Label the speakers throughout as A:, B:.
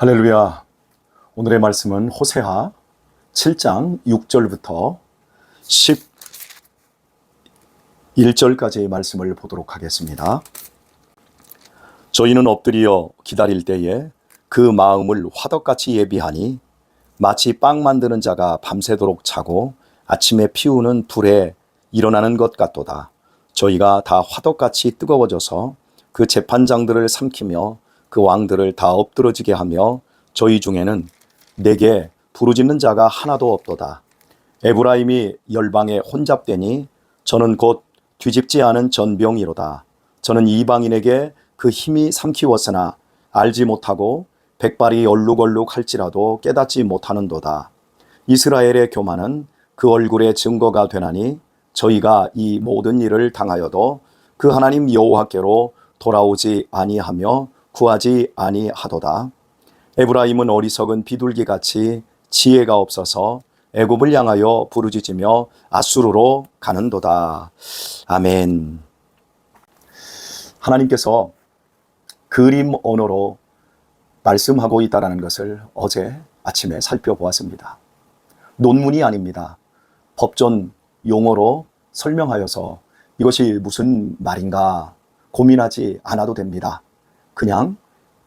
A: 할렐루야. 오늘의 말씀은 호세아 7장 6절부터 11절까지의 말씀을 보도록 하겠습니다. 저희는 엎드려 기다릴 때에 그 마음을 화덕같이 예비하니 마치 빵 만드는 자가 밤새도록 자고 아침에 피우는 불에 일어나는 것 같도다. 저희가 다 화덕같이 뜨거워져서 그 재판장들을 삼키며 그 왕들을 다 엎드러지게 하며 저희 중에는 내게 부르짖는 자가 하나도 없도다. 에브라임이 열방에 혼잡되니 저는 곧 뒤집지 않은 전병이로다. 저는 이방인에게 그 힘이 삼키웠으나 알지 못하고 백발이 얼룩얼룩 할지라도 깨닫지 못하는도다. 이스라엘의 교만은 그 얼굴의 증거가 되나니 저희가 이 모든 일을 당하여도 그 하나님 여호와께로 돌아오지 아니하며 구하지 아니하도다. 에브라임은 어리석은 비둘기 같이 지혜가 없어서 애굽을 향하여 부르짖으며 아수르로 가는도다. 아멘. 하나님께서 그림 언어로 말씀하고 있다라는 것을 어제 아침에 살펴보았습니다. 논문이 아닙니다. 법전 용어로 설명하여서 이것이 무슨 말인가 고민하지 않아도 됩니다. 그냥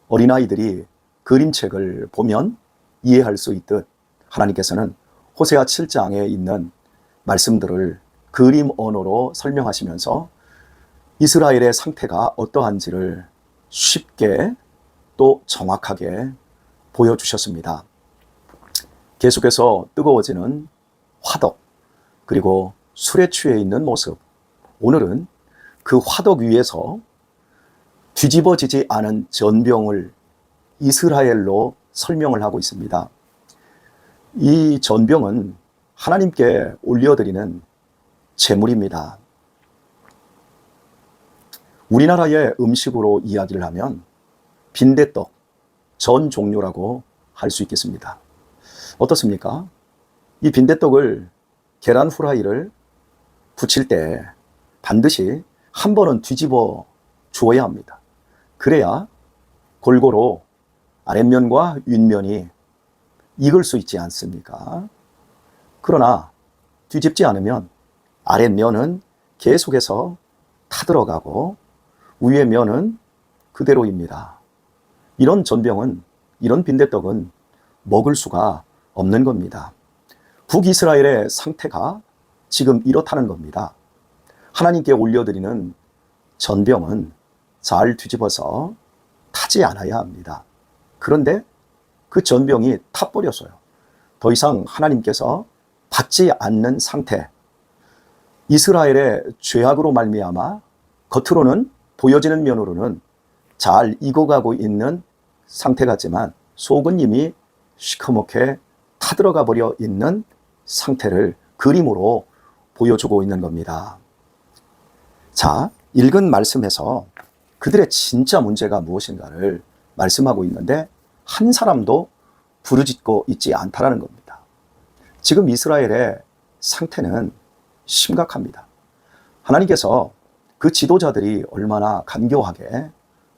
A: 어린아이들이 그림책을 보면 이해할 수 있듯 하나님께서는 호세아 7장에 있는 말씀들을 그림 언어로 설명하시면서 이스라엘의 상태가 어떠한지를 쉽게 또 정확하게 보여주셨습니다. 계속해서 뜨거워지는 화덕, 그리고 술에 취해 있는 모습. 오늘은 그 화덕 위에서 뒤집어지지 않은 전병을 이스라엘로 설명을 하고 있습니다. 이 전병은 하나님께 올려드리는 제물입니다. 우리나라의 음식으로 이야기를 하면 빈대떡, 전 종류라고 할 수 있겠습니다. 어떻습니까? 이 빈대떡을 계란 후라이를 부칠 때 반드시 한 번은 뒤집어 주어야 합니다. 그래야 골고루 아랫면과 윗면이 익을 수 있지 않습니까? 그러나 뒤집지 않으면 아랫면은 계속해서 타들어가고 위의 면은 그대로입니다. 이런 전병은, 이런 빈대떡은 먹을 수가 없는 겁니다. 북이스라엘의 상태가 지금 이렇다는 겁니다. 하나님께 올려드리는 전병은 잘 뒤집어서 타지 않아야 합니다. 그런데 그 전병이 타버렸어요. 더 이상 하나님께서 받지 않는 상태. 이스라엘의 죄악으로 말미암아 겉으로는 보여지는 면으로는 잘 익어가고 있는 상태 같지만 속은 이미 시커멓게 타들어가 버려 있는 상태를 그림으로 보여주고 있는 겁니다. 자, 읽은 말씀에서 그들의 진짜 문제가 무엇인가를 말씀하고 있는데 한 사람도 부르짖고 있지 않다라는 겁니다. 지금 이스라엘의 상태는 심각합니다. 하나님께서 그 지도자들이 얼마나 간교하게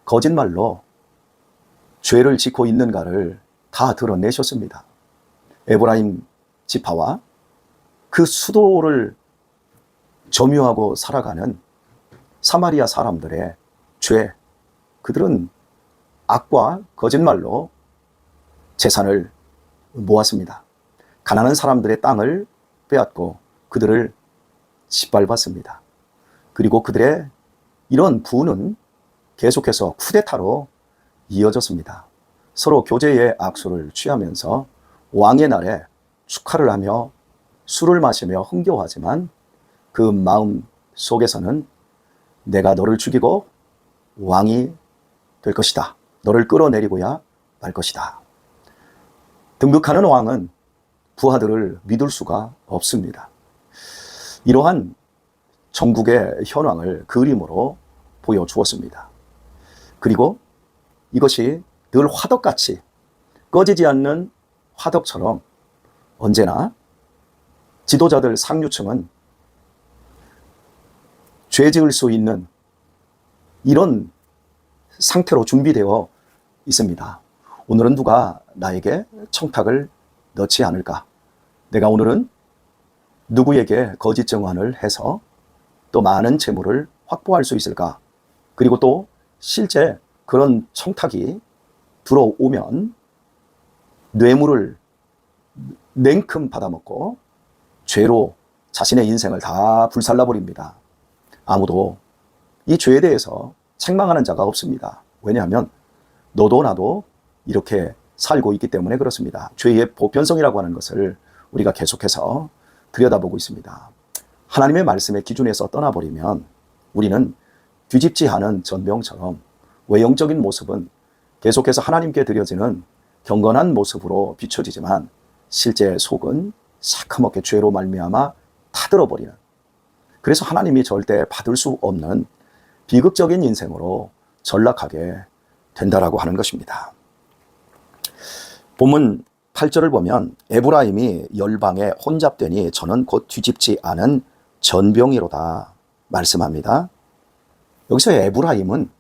A: 거짓말로 죄를 짓고 있는가를 다 드러내셨습니다. 에브라임 지파와 그 수도를 점유하고 살아가는 사마리아 사람들의 죄, 그들은 악과 거짓말로 재산을 모았습니다. 가난한 사람들의 땅을 빼앗고 그들을 짓밟았습니다. 그리고 그들의 이런 부는 계속해서 쿠데타로 이어졌습니다. 서로 교제의 악수를 취하면서 왕의 날에 축하를 하며 술을 마시며 흥겨워하지만 그 마음 속에서는 내가 너를 죽이고 왕이 될 것이다. 너를 끌어내리고야 말 것이다. 등극하는 왕은 부하들을 믿을 수가 없습니다. 이러한 전국의 현황을 그림으로 보여주었습니다. 그리고 이것이 늘 화덕같이 꺼지지 않는 화덕처럼 언제나 지도자들 상류층은 죄 지을 수 있는 이런 상태로 준비되어 있습니다. 오늘은 누가 나에게 청탁을 넣지 않을까? 내가 오늘은 누구에게 거짓 증언을 해서 또 많은 재물을 확보할 수 있을까? 그리고 또 실제 그런 청탁이 들어오면 뇌물을 냉큼 받아먹고 죄로 자신의 인생을 다 불살라 버립니다. 아무도 이 죄에 대해서 책망하는 자가 없습니다. 왜냐하면 너도 나도 이렇게 살고 있기 때문에 그렇습니다. 죄의 보편성이라고 하는 것을 우리가 계속해서 들여다보고 있습니다. 하나님의 말씀의 기준에서 떠나버리면 우리는 뒤집지 않은 전병처럼 외형적인 모습은 계속해서 하나님께 드려지는 경건한 모습으로 비춰지지만 실제 속은 새카맣게 죄로 말미암아 타들어버리는 그래서 하나님이 절대 받을 수 없는 비극적인 인생으로 전락하게 된다라고 하는 것입니다. 본문 8절을 보면 에브라임이 열방에 혼잡되니 저는 곧 뒤집지 않은 전병이로다 말씀합니다. 여기서 에브라임은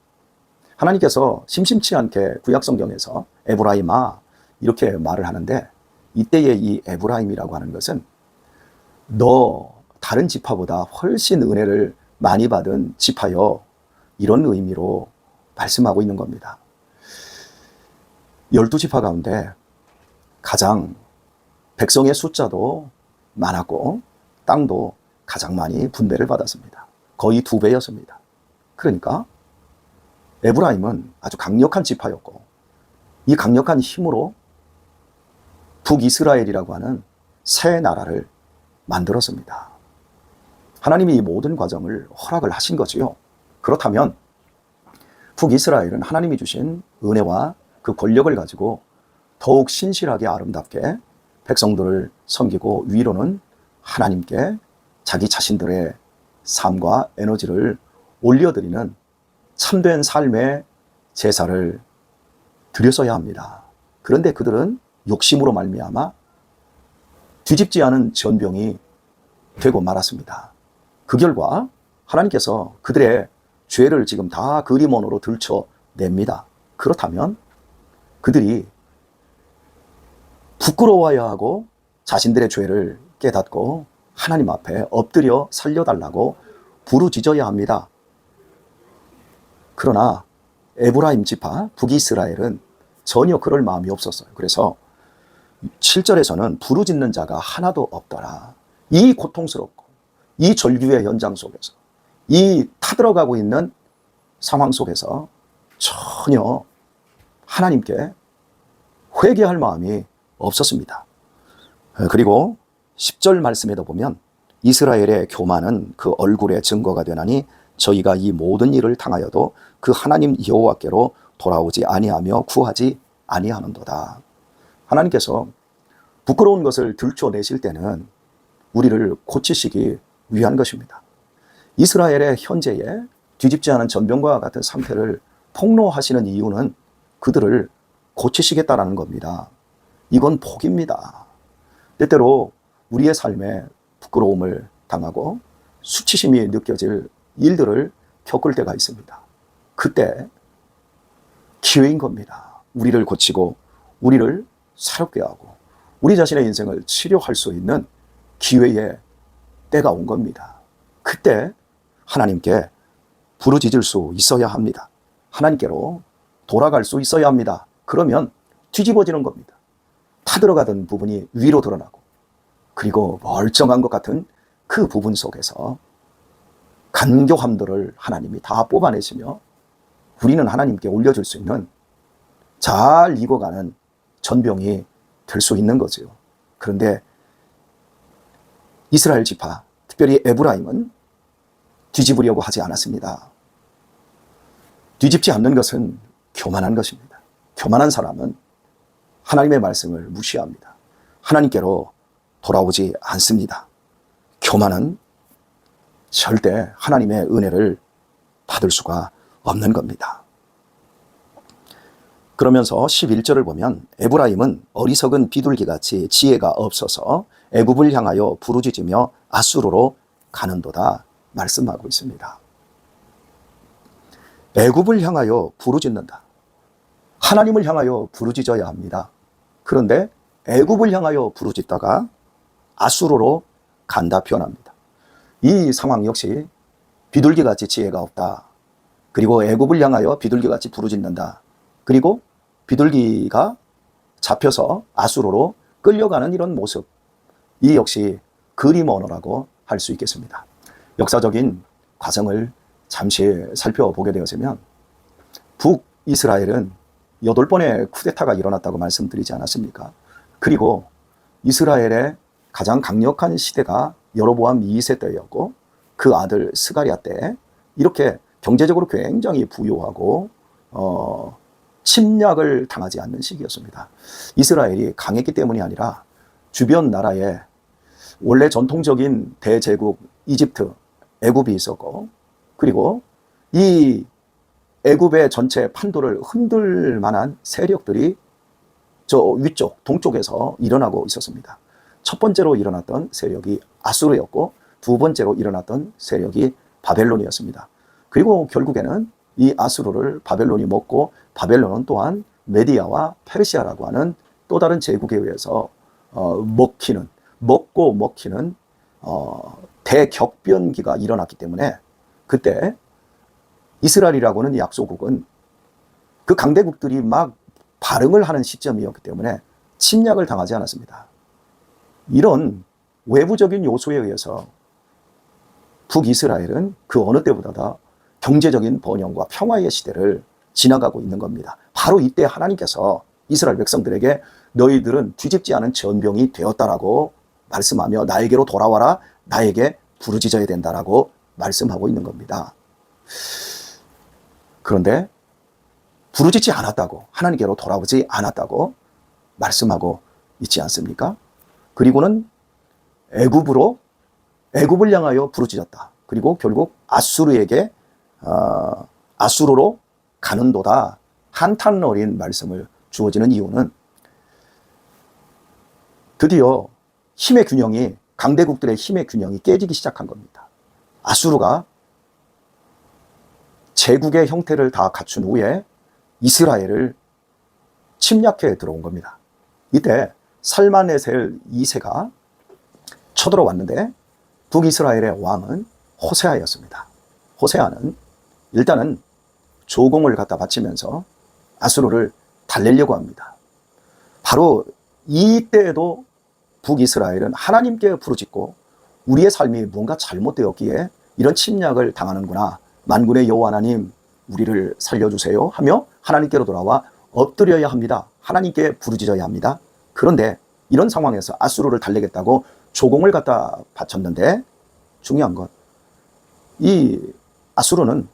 A: 하나님께서 심심치 않게 구약성경에서 에브라임아 이렇게 말을 하는데 이때의 이 에브라임이라고 하는 것은 너 다른 지파보다 훨씬 은혜를 많이 받은 지파여 이런 의미로 말씀하고 있는 겁니다. 열두 지파 가운데 가장 백성의 숫자도 많았고 땅도 가장 많이 분배를 받았습니다. 거의 두 배였습니다. 그러니까 에브라임은 아주 강력한 지파였고 이 강력한 힘으로 북이스라엘이라고 하는 새 나라를 만들었습니다. 하나님이 이 모든 과정을 허락을 하신 거지요. 그렇다면 북이스라엘은 하나님이 주신 은혜와 그 권력을 가지고 더욱 신실하게 아름답게 백성들을 섬기고 위로는 하나님께 자기 자신들의 삶과 에너지를 올려드리는 참된 삶의 제사를 드렸어야 합니다. 그런데 그들은 욕심으로 말미암아 뒤집지 않은 전병이 되고 말았습니다. 그 결과 하나님께서 그들의 죄를 지금 다 그림원으로 들춰냅니다. 그렇다면 그들이 부끄러워야 하고 자신들의 죄를 깨닫고 하나님 앞에 엎드려 살려달라고 부르짖어야 합니다. 그러나 에브라임 지파 북이스라엘은 전혀 그럴 마음이 없었어요. 그래서 7절에서는 부르짖는 자가 하나도 없더라. 이 고통스럽고 이 절규의 현장 속에서 이 타들어가고 있는 상황 속에서 전혀 하나님께 회개할 마음이 없었습니다. 그리고 10절 말씀에도 보면 이스라엘의 교만은 그 얼굴의 증거가 되나니 저희가 이 모든 일을 당하여도 그 하나님 여호와께로 돌아오지 아니하며 구하지 아니하는도다. 하나님께서 부끄러운 것을 들춰내실 때는 우리를 고치시기 위한 것입니다. 이스라엘의 현재의 뒤집지 않은 전병과 같은 상태를 폭로하시는 이유는 그들을 고치시겠다라는 겁니다. 이건 복입니다. 때때로 우리의 삶에 부끄러움을 당하고 수치심이 느껴질 일들을 겪을 때가 있습니다. 그때 기회인 겁니다. 우리를 고치고 우리를 새롭게 하고 우리 자신의 인생을 치료할 수 있는 기회의 때가 온 겁니다. 그때 하나님께 부르짖을 수 있어야 합니다. 하나님께로 돌아갈 수 있어야 합니다. 그러면 뒤집어지는 겁니다. 타들어가던 부분이 위로 드러나고 그리고 멀쩡한 것 같은 그 부분 속에서 간교함들을 하나님이 다 뽑아내시며 우리는 하나님께 올려줄 수 있는 잘 익어가는 전병이 될 수 있는 거죠. 그런데 이스라엘 지파, 특별히 에브라임은 뒤집으려고 하지 않았습니다. 뒤집지 않는 것은 교만한 것입니다. 교만한 사람은 하나님의 말씀을 무시합니다. 하나님께로 돌아오지 않습니다. 교만은 절대 하나님의 은혜를 받을 수가 없는 겁니다. 그러면서 11절을 보면 에브라임은 어리석은 비둘기 같이 지혜가 없어서 애굽을 향하여 부르짖으며 아수르로 가는도다 말씀하고 있습니다. 애굽을 향하여 부르짖는다. 하나님을 향하여 부르짖어야 합니다. 그런데 애굽을 향하여 부르짖다가 아수르로 간다 표현합니다. 이 상황 역시 비둘기같이 지혜가 없다. 그리고 애굽을 향하여 비둘기같이 부르짖는다. 그리고 비둘기가 잡혀서 아수르로 끌려가는 이런 모습. 이 역시 그림 언어라고 할 수 있겠습니다. 역사적인 과정을 잠시 살펴보게 되었으면 북이스라엘은 여덟 번의 쿠데타가 일어났다고 말씀드리지 않았습니까? 그리고 이스라엘의 가장 강력한 시대가 여로보암 2세 때였고 그 아들 스가리아 때 이렇게 경제적으로 굉장히 부유하고 어, 침략을 당하지 않는 시기였습니다. 이스라엘이 강했기 때문이 아니라 주변 나라에 원래 전통적인 대제국 이집트, 애굽이 있었고 그리고 이 애굽의 전체 판도를 흔들 만한 세력들이 저 위쪽 동쪽에서 일어나고 있었습니다. 첫 번째로 일어났던 세력이 아수르였고 두 번째로 일어났던 세력이 바벨론이었습니다. 그리고 결국에는 이 아수르를 바벨론이 먹고 바벨론은 또한 메디아와 페르시아라고 하는 또 다른 제국에 의해서 어, 먹히는 먹고 먹히는 어, 대격변기가 일어났기 때문에 그때 이스라엘이라고는 약소국은 그 강대국들이 막 발응을 하는 시점이었기 때문에 침략을 당하지 않았습니다. 이런 외부적인 요소에 의해서 북이스라엘은 그 어느 때보다 경제적인 번영과 평화의 시대를 지나가고 있는 겁니다. 바로 이때 하나님께서 이스라엘 백성들에게 너희들은 뒤집지 않은 전병이 되었다라고 말씀하며 나에게로 돌아와라 나에게 부르짖어야 된다라고 말씀하고 있는 겁니다. 그런데 부르짖지 않았다고 하나님께로 돌아오지 않았다고 말씀하고 있지 않습니까? 그리고는 애굽으로 애굽을 향하여 부르짖었다. 그리고 결국 아수르에게 어, 아수르로 가는도다 한탄 어린 말씀을 주어지는 이유는 드디어 힘의 균형이 강대국들의 힘의 균형이 깨지기 시작한 겁니다. 아수르가 제국의 형태를 다 갖춘 후에 이스라엘을 침략해 들어온 겁니다. 이때 살마네셀 2세가 쳐들어왔는데 북이스라엘의 왕은 호세아였습니다. 호세아는 일단은 조공을 갖다 바치면서 아수르를 달래려고 합니다. 바로 이때에도 북이스라엘은 하나님께 부르짖고 우리의 삶이 뭔가 잘못되었기에 이런 침략을 당하는구나. 만군의 여호와 하나님 우리를 살려주세요 하며 하나님께로 돌아와 엎드려야 합니다. 하나님께 부르짖어야 합니다. 그런데 이런 상황에서 아수르를 달래겠다고 조공을 갖다 바쳤는데 중요한 건 이 아수르는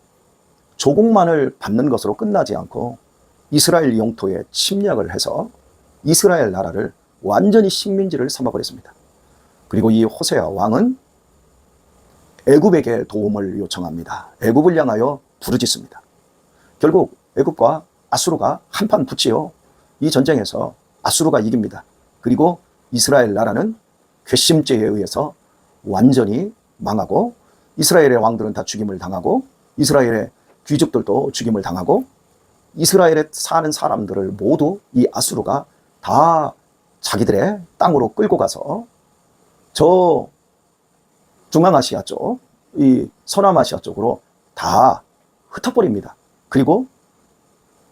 A: 조공만을 받는 것으로 끝나지 않고 이스라엘 영토에 침략을 해서 이스라엘 나라를 완전히 식민지를 삼아버렸습니다. 그리고 이 호세아 왕은 애굽에게 도움을 요청합니다. 애굽을 향하여 부르짖습니다. 결국 애굽과 아수르가 한판 붙지요. 이 전쟁에서 아수르가 이깁니다. 그리고 이스라엘 나라는 괘씸죄에 의해서 완전히 망하고 이스라엘의 왕들은 다 죽임을 당하고 이스라엘의 귀족들도 죽임을 당하고 이스라엘에 사는 사람들을 모두 이 아수르가 다 자기들의 땅으로 끌고 가서 저 중앙아시아 쪽, 이 서남아시아 쪽으로 다 흩어버립니다. 그리고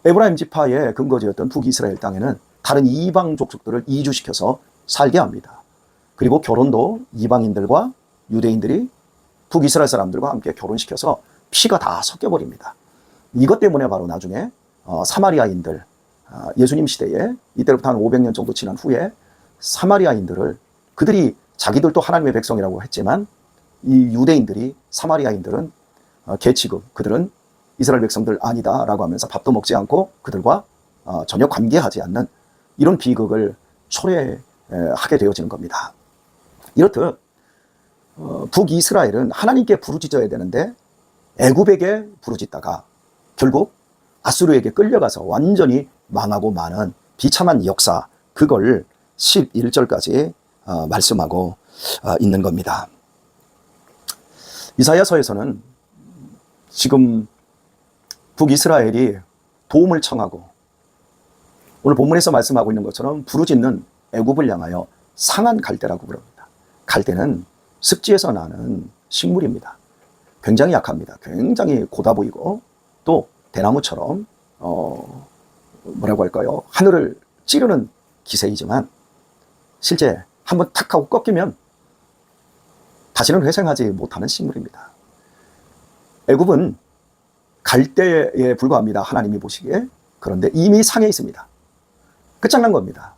A: 에브라임 지파의 근거지였던 북이스라엘 땅에는 다른 이방 족속들을 이주시켜서 살게 합니다. 그리고 결혼도 이방인들과 유대인들이 북이스라엘 사람들과 함께 결혼시켜서 피가 다 섞여버립니다. 이것 때문에 바로 나중에 어, 사마리아인들, 어, 예수님 시대에 이때로부터 한 500년 정도 지난 후에 사마리아인들을 그들이 자기들도 하나님의 백성이라고 했지만 이 유대인들이 사마리아인들은 어, 개취급 그들은 이스라엘 백성들 아니다라고 하면서 밥도 먹지 않고 그들과 어, 전혀 관계하지 않는 이런 비극을 초래하게 되어지는 겁니다. 이렇듯 어, 북이스라엘은 하나님께 부르짖어야 되는데 애굽에게 부르짖다가 결국 아수르에게 끌려가서 완전히 망하고 마는 비참한 역사 그걸 11절까지 말씀하고 있는 겁니다. 이사야서에서는 지금 북이스라엘이 도움을 청하고 오늘 본문에서 말씀하고 있는 것처럼 부르짖는 애굽을 향하여 상한 갈대라고 부릅니다. 갈대는 습지에서 나는 식물입니다. 굉장히 약합니다. 굉장히 고다 보이고 또 대나무처럼 어 뭐라고 할까요? 하늘을 찌르는 기세이지만 실제 한번 탁 하고 꺾이면 다시는 회생하지 못하는 식물입니다. 애굽은 갈대에 불과합니다. 하나님이 보시기에. 그런데 이미 상해 있습니다. 끝장난 겁니다.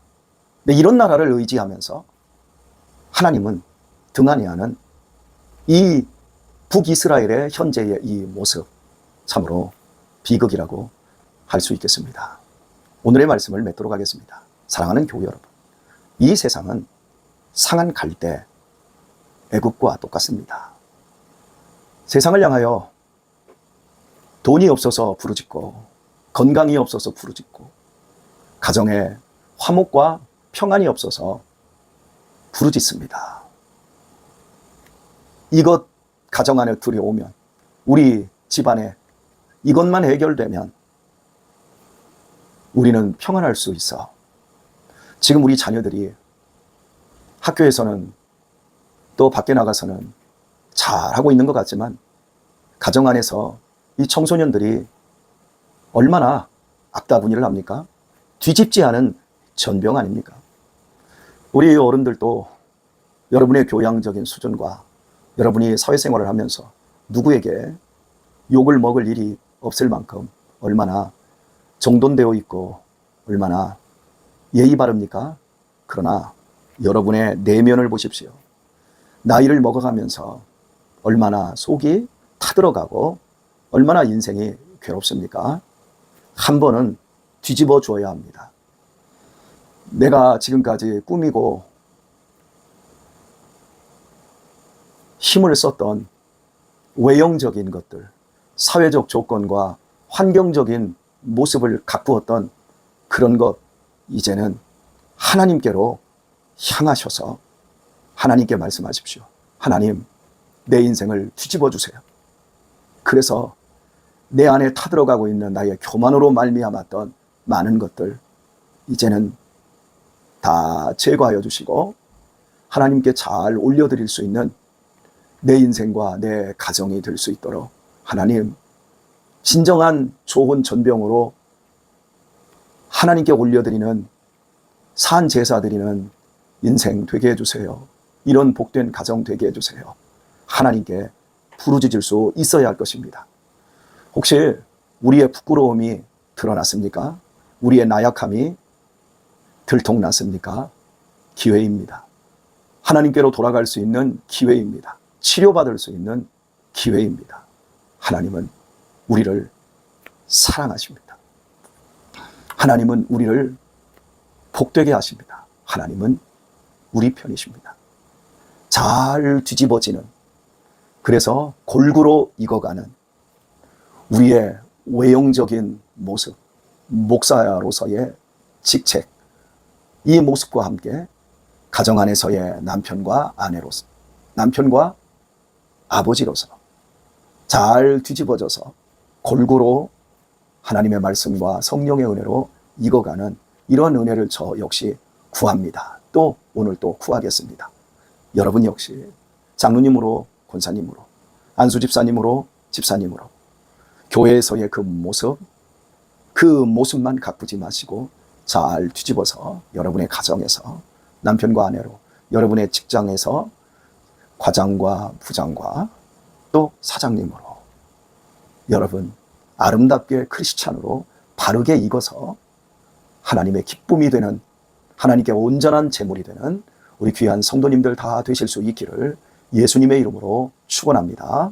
A: 근데 이런 나라를 의지하면서 하나님은 등한해하는 이 북이스라엘의 현재의 이 모습 참으로 비극이라고 할 수 있겠습니다. 오늘의 말씀을 맺도록 하겠습니다. 사랑하는 교회 여러분, 이 세상은 상한 갈대 애굽과 똑같습니다. 세상을 향하여 돈이 없어서 부르짖고 건강이 없어서 부르짖고 가정에 화목과 평안이 없어서 부르짖습니다. 이것 가정 안에 들여오면 우리 집안에 이것만 해결되면 우리는 평안할 수 있어. 지금 우리 자녀들이 학교에서는 또 밖에 나가서는 잘 하고 있는 것 같지만 가정 안에서 이 청소년들이 얼마나 악다분이를 합니까? 뒤집지 않은 전병 아닙니까? 우리 어른들도 여러분의 교양적인 수준과 여러분이 사회생활을 하면서 누구에게 욕을 먹을 일이 없을 만큼 얼마나 정돈되어 있고 얼마나 예의 바릅니까? 그러나 여러분의 내면을 보십시오. 나이를 먹어가면서 얼마나 속이 타들어가고 얼마나 인생이 괴롭습니까? 한 번은 뒤집어 줘야 합니다. 내가 지금까지 꾸미고 힘을 썼던 외형적인 것들, 사회적 조건과 환경적인 모습을 가꾸었던 그런 것, 이제는 하나님께로 향하셔서 하나님께 말씀하십시오. 하나님, 내 인생을 뒤집어 주세요. 그래서 내 안에 타들어가고 있는 나의 교만으로 말미암았던 많은 것들 이제는 다 제거하여 주시고 하나님께 잘 올려드릴 수 있는 내 인생과 내 가정이 될 수 있도록 하나님 진정한 좋은 전병으로 하나님께 올려드리는 산 제사 드리는 인생 되게 해주세요. 이런 복된 가정 되게 해주세요. 하나님께 부르짖을 수 있어야 할 것입니다. 혹시 우리의 부끄러움이 드러났습니까? 우리의 나약함이 들통났습니까? 기회입니다. 하나님께로 돌아갈 수 있는 기회입니다. 치료받을 수 있는 기회입니다. 하나님은 우리를 사랑하십니다. 하나님은 우리를 복되게 하십니다. 하나님은 우리 편이십니다. 잘 뒤집어지는 그래서 골고루 익어가는 우리의 외형적인 모습, 목사로서의 직책, 이 모습과 함께 가정 안에서의 남편과 아내로서, 남편과 아버지로서 잘 뒤집어져서 골고루 하나님의 말씀과 성령의 은혜로 익어가는 이런 은혜를 저 역시 구합니다. 또 오늘 또 구하겠습니다. 여러분 역시 장로님으로 권사님으로 안수 집사님으로 집사님으로 교회에서의 그 모습 그 모습만 가꾸지 마시고 잘 뒤집어서 여러분의 가정에서 남편과 아내로 여러분의 직장에서 과장과 부장과 또 사장님으로 여러분 아름답게 크리스찬으로 바르게 익어서 하나님의 기쁨이 되는 하나님께 온전한 제물이 되는 우리 귀한 성도님들 다 되실 수 있기를 예수님의 이름으로 축원합니다.